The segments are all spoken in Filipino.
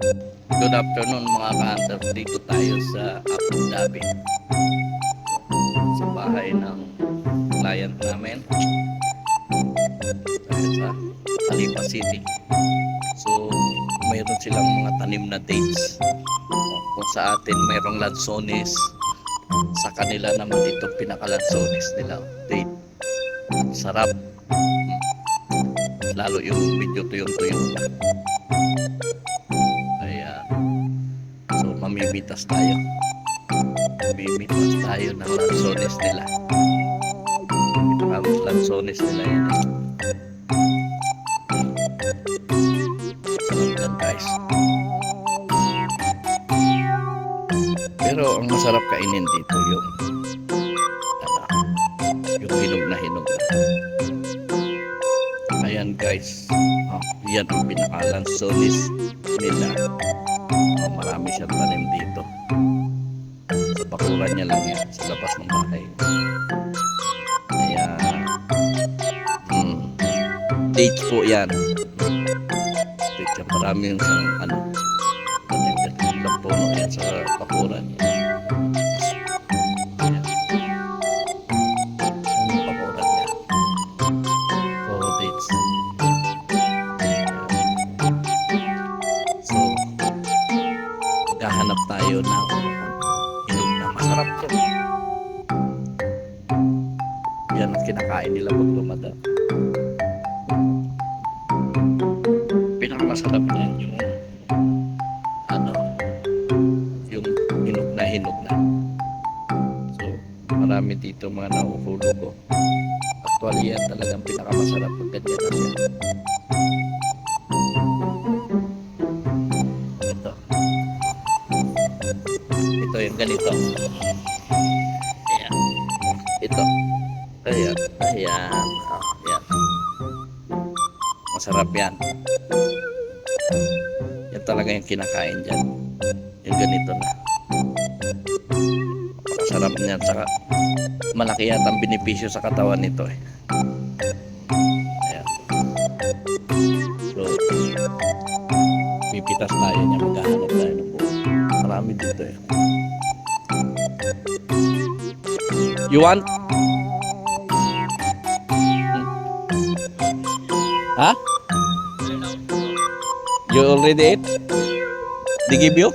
Good afternoon mga ka-hunter. Dito tayo sa Abu Dhabi. Sa bahay ng client namin. Tayo sa Khalifa City. So, mayroon silang mga tanim na dates. Kung sa atin mayroong lansones, sa kanila naman itong pinaka-lansones nila. Date. Sarap. Lalo yung medyo tuyong-tuyong. So, mamimitas tayo. Mamimitas tayo ng lansones nila. Ang lansones nila yan guys. Pero ang masarap kainin dito yung ano, yung hinog na hinog na. Ayan guys. Oh, yan ang pinaka-lansones nila. Marami siyang tanim dito. Sa bakuran niya lang yan. Sa labas ng bahay. Ayan. Hmm. Dates po yan. Dates yan. Marami yung ano. Tanim yan. Ilang puno yan sa bakuran niya. Masarap yan. Yan ang kinakain nila pag dumadaan. Pinakamasarap niyan yung ano, yung hinog na hinog na. So, marami dito mga nauhulog ko. Actually yan talagang pinakamasarap pag ganyan na siya. Ito. Ayan. Ito. Ayan. Ayan. Oh, ayan. Masarap yan. Yan talaga yung kinakain dyan. Yung ganito na. Masarap niyan. Saka malaki yata ang benepisyo sa katawan nito eh. Ayan. So, pipitas tayo niya. Maghahanap tayo ng buo. Marami dito eh. You want? Ha? You already ate? They give you?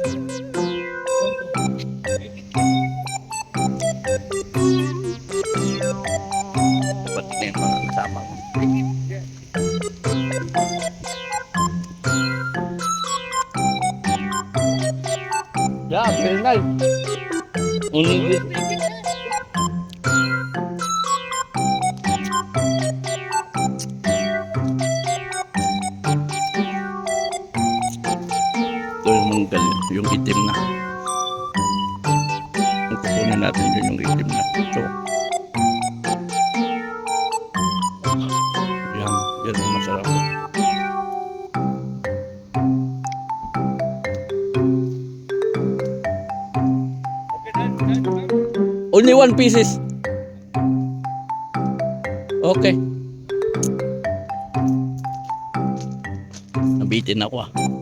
Ba't na yung? Yeah, very nice. Only Ito yung manggal, yung itim na. Kukunin natin dyan yung itim na. Ito. Yan, yan ang masarap. Only one pieces. Okay. Nabitin ako ah.